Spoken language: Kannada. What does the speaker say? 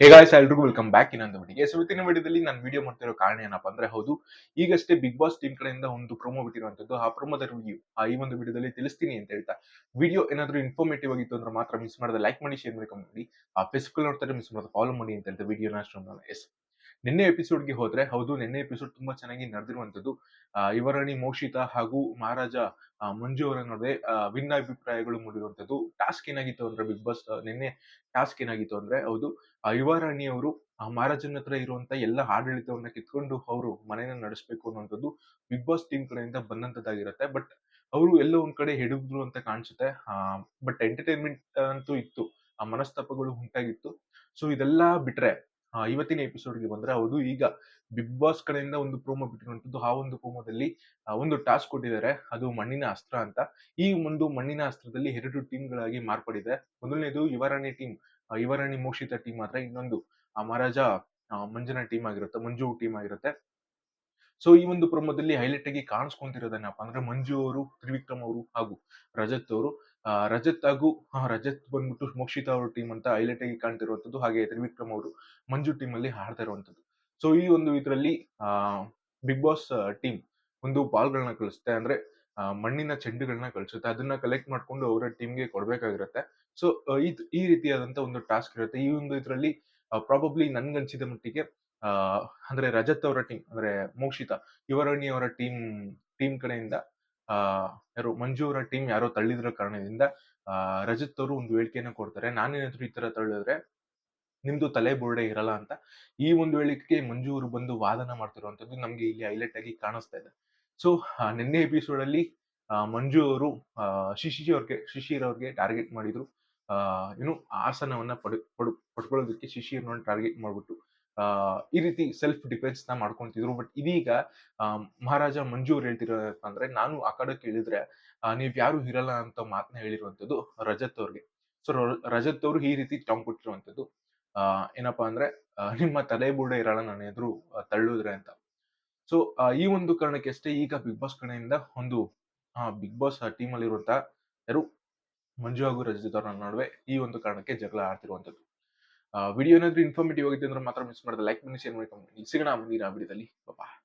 ಹೇ ಗಾಯ್ಸ್ ಎಲ್ರಿಗೂ ವೆಲ್ಕಮ್ ಬ್ಯಾಕ್ ಇನ್ನೊಂದು ವಿಡಿಯೋಗೆ ಸೊ ಇವತ್ತಿನ ವಿಡಿಯೋದಲ್ಲಿ ನಾನು ವಿಡಿಯೋ ಮಾಡ್ತಿರೋ ಕಾರಣ ಏನಪ್ಪಾ ಅಂದ್ರೆ, ಹೌದು, ಈಗಷ್ಟೇ ಬಿಗ್ ಬಾಸ್ ಟೀಮ್ ಕಡೆಯಿಂದ ಒಂದು ಪ್ರೊಮೋ ಬಿಟ್ಟಿರುವಂತದ್ದು, ಆ ಪ್ರೊಮೋದ ರಿವ್ಯೂ ಆ ಈ ಒಂದು ವಿಡಿಯೋದಲ್ಲಿ ತಿಳಿಸ್ತೀನಿ ಅಂತ ಹೇಳ್ತಾ. ವಿಡಿಯೋ ಏನಾದ್ರೂ ಇನ್ಫಾರ್ಮೇಟಿವ್ ಆಗಿತ್ತು ಅಂದ್ರೆ ಮಾತ್ರ ಮಿಸ್ ಮಾಡದೆ ಲೈಕ್ ಮಾಡಿ ಶೇರ್ ಮಾಡಿ ಕಮೆಂಟ್ ಮಾಡಿ. ಆ ಫೇಸ್ಬುಕ್ ನೋಡ್ತಾರೆ ಮಿಸ್ ಮಾಡೋದು ಫಾಲೋ ಮಾಡಿ ಅಂತ ಹೇಳ್ತಾ ವಿಡಿಯೋ ಅಷ್ಟು ಎಸ್ ನಿನ್ನೆ ಎಪಿಸೋಡ್ಗೆ ಹೋದ್ರೆ, ಹೌದು, ನಿನ್ನೆ ಎಪಿಸೋಡ್ ತುಂಬಾ ಚೆನ್ನಾಗಿ ನಡೆದಿರುವಂತದ್ದು ಯುವರಾಣಿ ಮೋಷಿತಾ ಹಾಗೂ ಮಹಾರಾಜ ಮಂಜು ಅವರ ನಡುವೆ ಭಿನ್ನ ಅಭಿಪ್ರಾಯಗಳು ಮೂಡಿರುವಂತದ್ದು ಟಾಸ್ಕ್ ಏನಾಗಿತ್ತು ಅಂದ್ರೆ, ಬಿಗ್ ಬಾಸ್ ನಿನ್ನೆ ಟಾಸ್ಕ್ ಏನಾಗಿತ್ತು ಅಂದ್ರೆ, ಹೌದು ಯುವರಾಣಿ ಅವರು ಮಹಾರಾಜನ ಹತ್ರ ಇರುವಂತ ಎಲ್ಲ ಆಡಳಿತವನ್ನ ಕಿತ್ಕೊಂಡು ಅವರು ಮನೆಯನ್ನ ನಡೆಸಬೇಕು ಅನ್ನುವಂಥದ್ದು ಬಿಗ್ ಬಾಸ್ ಟೀಮ್ ಕಡೆಯಿಂದ ಬಂದಂತದ್ದಾಗಿರುತ್ತೆ ಬಟ್ ಅವರು ಎಲ್ಲೋ ಒಂದ್ ಕಡೆ ಹಿಡಿದ್ರು ಅಂತ ಕಾಣಿಸುತ್ತೆ. ಬಟ್ ಎಂಟರ್ಟೈನ್ಮೆಂಟ್ ಅಂತೂ ಇತ್ತು. ಆ, ಮನಸ್ತಾಪಗಳು ಉಂಟಾಗಿತ್ತು. ಸೊ ಇದೆಲ್ಲ ಬಿಟ್ರೆ ಇವತ್ತಿನ ಎಪಿಸೋಡ್ಗೆ ಬಂದ್ರೆ, ಹೌದು, ಈಗ ಬಿಗ್ ಬಾಸ್ ಕಡೆಯಿಂದ ಒಂದು ಪ್ರೋಮೋ ಬಿಟ್ಟಿರುವಂತದ್ದು ಆ ಒಂದು ಪ್ರೋಮೋದಲ್ಲಿ ಒಂದು ಟಾಸ್ಕ್ ಕೊಟ್ಟಿದ್ದಾರೆ. ಅದು ಮಣ್ಣಿನ ಅಸ್ತ್ರ ಅಂತ. ಈ ಒಂದು ಮಣ್ಣಿನ ಅಸ್ತ್ರದಲ್ಲಿ ಎರಡು ಟೀಮ್ಗಳಾಗಿ ಮಾರ್ಪಡಿದೆ. ಮೊದಲನೇದು ಯುವರಾಣಿ ಟೀಮ್ ಯುವರಾಣಿ ಮೋಕ್ಷಿತ ಟೀಮ್ ಮಾತ್ರ. ಇನ್ನೊಂದು ಮಹಾರಾಜ ಮಂಜನ ಟೀಮ್ ಆಗಿರುತ್ತೆ, ಮಂಜು ಟೀಮ್ ಆಗಿರುತ್ತೆ. ಸೊ ಈ ಒಂದು ಪ್ರೋಮೋದಲ್ಲಿ ಹೈಲೈಟ್ ಆಗಿ ಕಾಣಿಸ್ಕೊಂತಿರೋದೇನಪ್ಪ ಅಂದ್ರೆ, ಮಂಜು ಅವರು, ತ್ರಿವಿಕ್ರಮ್ ಅವರು ಹಾಗೂ ರಜತ್ ಅವರು. ರಜತ್ ಹಾಗೂ ರಜತ್ ಬಂದ್ಬಿಟ್ಟು ಮೋಕ್ಷಿತ ಅವ್ರ ಟೀಮ್ ಅಂತ ಹೈಲೈಟ್ ಆಗಿ ಕಾಣ್ತಿರುವಂತದ್ದು ಹಾಗೆ ತ್ರಿವಿಕ್ರಮ್ ಅವರು ಮಂಜು ಟೀಮ್ ಅಲ್ಲಿ ಆಡ್ತಾ ಇರುವಂತದ್ದು ಸೊ ಈ ಒಂದು ಇದರಲ್ಲಿ ಬಿಗ್ ಬಾಸ್ ಟೀಮ್ ಒಂದು ಬಾಲ್ಗಳನ್ನ ಕಳಿಸುತ್ತೆ. ಅಂದ್ರೆ ಮಣ್ಣಿನ ಚೆಂಡುಗಳನ್ನ ಕಳಿಸುತ್ತೆ. ಅದನ್ನ ಕಲೆಕ್ಟ್ ಮಾಡ್ಕೊಂಡು ಅವರ ಟೀಮ್ಗೆ ಕೊಡ್ಬೇಕಾಗಿರುತ್ತೆ. ಸೊ ಈ ರೀತಿಯಾದಂತ ಒಂದು ಟಾಸ್ಕ್ ಇರುತ್ತೆ. ಈ ಒಂದು ಇದರಲ್ಲಿ ಪ್ರಾಬಬ್ಲಿ ನನ್ಗನ್ಸಿದ ಮಟ್ಟಿಗೆ ಅಂದ್ರೆ ರಜತ್ ಅವರ ಟೀಮ್ ಅಂದ್ರೆ ಮೋಕ್ಷಿತಾ, ಯುವರಾಣಿ ಅವರ ಟೀಮ್ ಟೀಮ್ ಕಡೆಯಿಂದ ಯಾರು ಮಂಜು ಅವರ ಟೀಮ್ ಯಾರೋ ತಳ್ಳಿದ್ರ ಕಾರಣದಿಂದ ರಜತ್ ಅವರು ಒಂದು ಹೇಳಿಕೆಯನ್ನು ಕೊಡ್ತಾರೆ. ನಾನೇನಾದ್ರು ಈ ತರ ತಳ್ಳಿದ್ರೆ ನಿಮ್ದು ತಲೆ ಬೋರ್ಡೆ ಇರಲ್ಲ ಅಂತ. ಈ ಒಂದು ಹೇಳಿಕೆಗೆ ಮಂಜು ಅವರು ಬಂದು ವಾದನ ಮಾಡ್ತಿರುವಂತದ್ದು ನಮ್ಗೆ ಇಲ್ಲಿ ಹೈಲೈಟ್ ಆಗಿ ಕಾಣಿಸ್ತಾ ಇದೆ. ಸೊ ನಿನ್ನೆ ಎಪಿಸೋಡ್ ಅಲ್ಲಿ ಮಂಜು ಅವರು ಶಿಶಿ ಅವ್ರಿಗೆ, ಶಿಶಿರ್ ಅವ್ರಿಗೆ ಟಾರ್ಗೆಟ್ ಮಾಡಿದ್ರು. ಏನು ಆಸನವನ್ನ ಪಡ್ ಪಡ್, ಪಡ್ಕೊಳ್ಳೋದಕ್ಕೆ ಶಿಶಿರ್ನ ಟಾರ್ಗೆಟ್ ಮಾಡ್ಬಿಟ್ಟು ಈ ರೀತಿ ಸೆಲ್ಫ್ ಡಿಫೆನ್ಸ್ನ ಮಾಡ್ಕೊಂತಿದ್ರು. ಬಟ್ ಇದೀಗ ಮಹಾರಾಜ ಮಂಜು ಅವ್ರು ಹೇಳ್ತಿರೋದಂದ್ರೆ ನಾನು ಆ ಕಡೆ ಕೇಳಿದ್ರೆ ನೀವ್ ಯಾರು ಇರಲ್ಲ ಅಂತ ಮಾತನ್ನ ಹೇಳಿರುವಂತದ್ದು ರಜತ್ ಅವ್ರಿಗೆ. ಸೊ ರಜತ್ ಅವರು ಈ ರೀತಿ ಟಾಂಗ್ ಕೊಟ್ಟಿರುವಂತದ್ದು. ಏನಪ್ಪಾ ಅಂದ್ರೆ ನಿಮ್ಮ ತಲೆ ಬುಡ ಇರಲ್ಲ ನನ್ನ ಎದುರು ತಳ್ಳುದ್ರೆ ಅಂತ. ಸೊ ಈ ಒಂದು ಕಾರಣಕ್ಕೆ ಅಷ್ಟೇ ಈಗ ಬಿಗ್ ಬಾಸ್ ಕಡೆಯಿಂದ ಒಂದು ಬಿಗ್ ಬಾಸ್ ಟೀಮ್ ಅಲ್ಲಿ ಯಾರು? ಮಂಜು ಹಾಗೂ ರಜತ್ ಅವರ ನಡುವೆ ಈ ಒಂದು ಕಾರಣಕ್ಕೆ ಜಗಳ ಆಡ್ತಿರುವಂತದ್ದು. ವಿಡಿಯೋ ಏನಾದ್ರೂ ಇನ್ಫಾರ್ಮೇಟಿವ್ ಆಗಿತ್ತು ಅಂದ್ರೆ ಮಾತ್ರ ಮಿಸ್ ಮಾಡಿದ್ರೆ ಲೈಕ್ ಮಾಡಿ ಶೇರ್ ಮಾಡಿ. ಸಿಗೋಣ ಮುಂದಿನ ವಿಡಿಯೋದಲ್ಲಿ ಬಾಬಾ